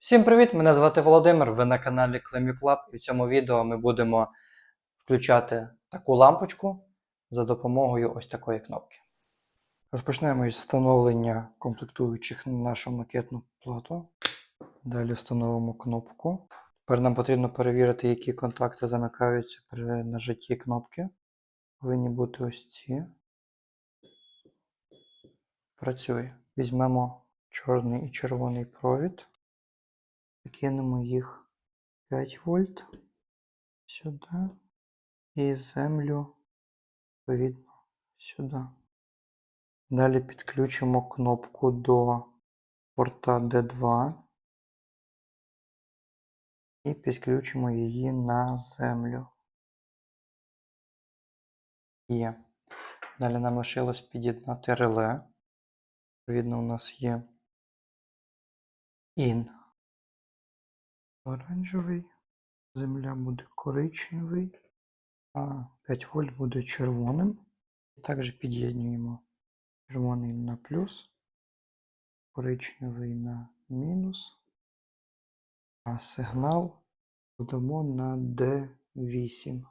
Всім привіт! Мене звати Володимир. Ви на каналі Clemu Club. І в цьому відео ми будемо включати таку лампочку за допомогою ось такої кнопки. Розпочнемо із встановлення комплектуючих на нашу макетну плату. Далі встановимо кнопку. Тепер нам потрібно перевірити, які контакти замикаються при нажатті кнопки. Повинні бути ось ці. Працює. Візьмемо чорний і червоний провід. Кинемо їх 5 вольт сюди і землю відповідно сюди. Далі підключимо кнопку до порта D2 і підключимо її на землю. Є. Далі нам лишилось під'єднати реле. Відповідно, у нас є IN оранжевий, земля буде коричневий, а 5 вольт буде червоним. І також під'єднуємо червоний на плюс, коричневий на мінус, а сигнал додамо на D8.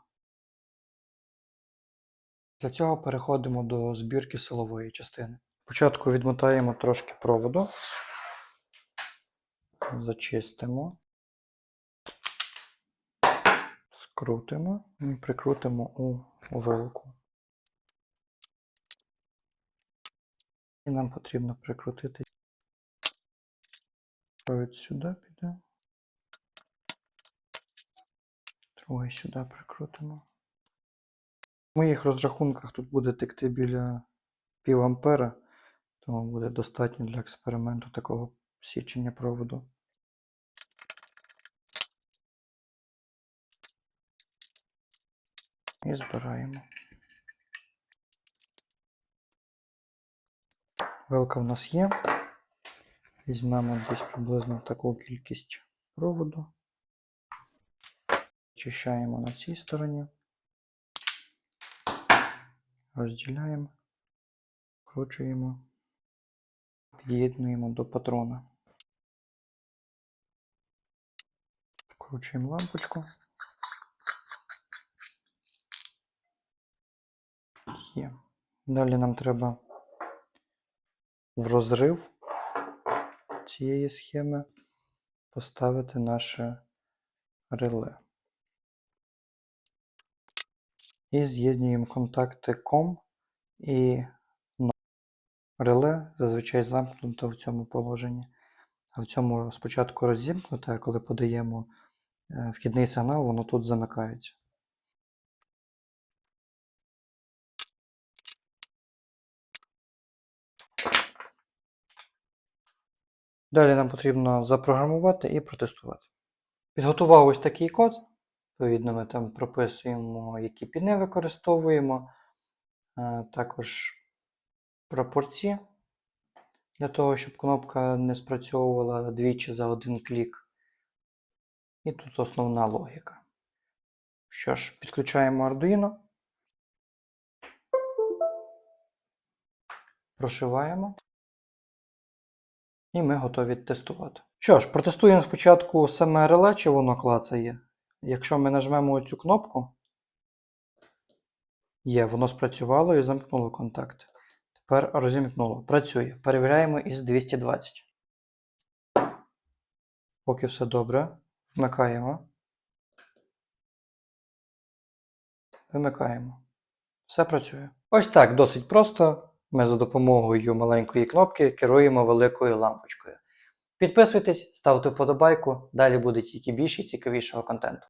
Для цього переходимо до збірки силової частини. Спочатку відмотаємо трошки проводу, зачистимо. Скрутимо і прикрутимо у вилку. І нам потрібно прикрутити провід сюди піде. Другий сюди прикрутимо. В моїх розрахунках тут буде текти біля пів ампера, тому буде достатньо для експерименту такого січення проводу. І збираємо. Вилка в нас є. Візьмемо десь приблизно таку кількість проводу. Очищаємо на цій стороні. Розділяємо, вкручуємо, під'єднуємо до патрона. Вкручуємо лампочку. Є. Далі нам треба в розрив цієї схеми поставити наше реле. І з'єднуємо контакти COM і NO. Реле зазвичай замкнуто в цьому положенні. А в цьому спочатку розімкнуте, а коли подаємо е, вхідний сигнал, воно тут замикається. Далі нам потрібно запрограмувати і протестувати. Підготував ось такий код. Відповідно, ми там прописуємо, які піни використовуємо, е, також пропорції для того, щоб кнопка не спрацьовувала двічі за один клік. І тут основна логіка. Що ж, підключаємо Arduino, прошиваємо. І ми готові тестувати. Що ж, протестуємо спочатку саме реле, чи воно клацає. Якщо ми нажмемо цю кнопку, є, воно спрацювало і замкнуло контакт. Тепер розімкнуло. Працює. Перевіряємо із 220. Поки все добре. Вмикаємо. Вимикаємо. Все працює. Ось так, досить просто. Ми за допомогою маленької кнопки керуємо великою лампочкою. Підписуйтесь, ставте вподобайку, далі буде тільки більше цікавішого контенту.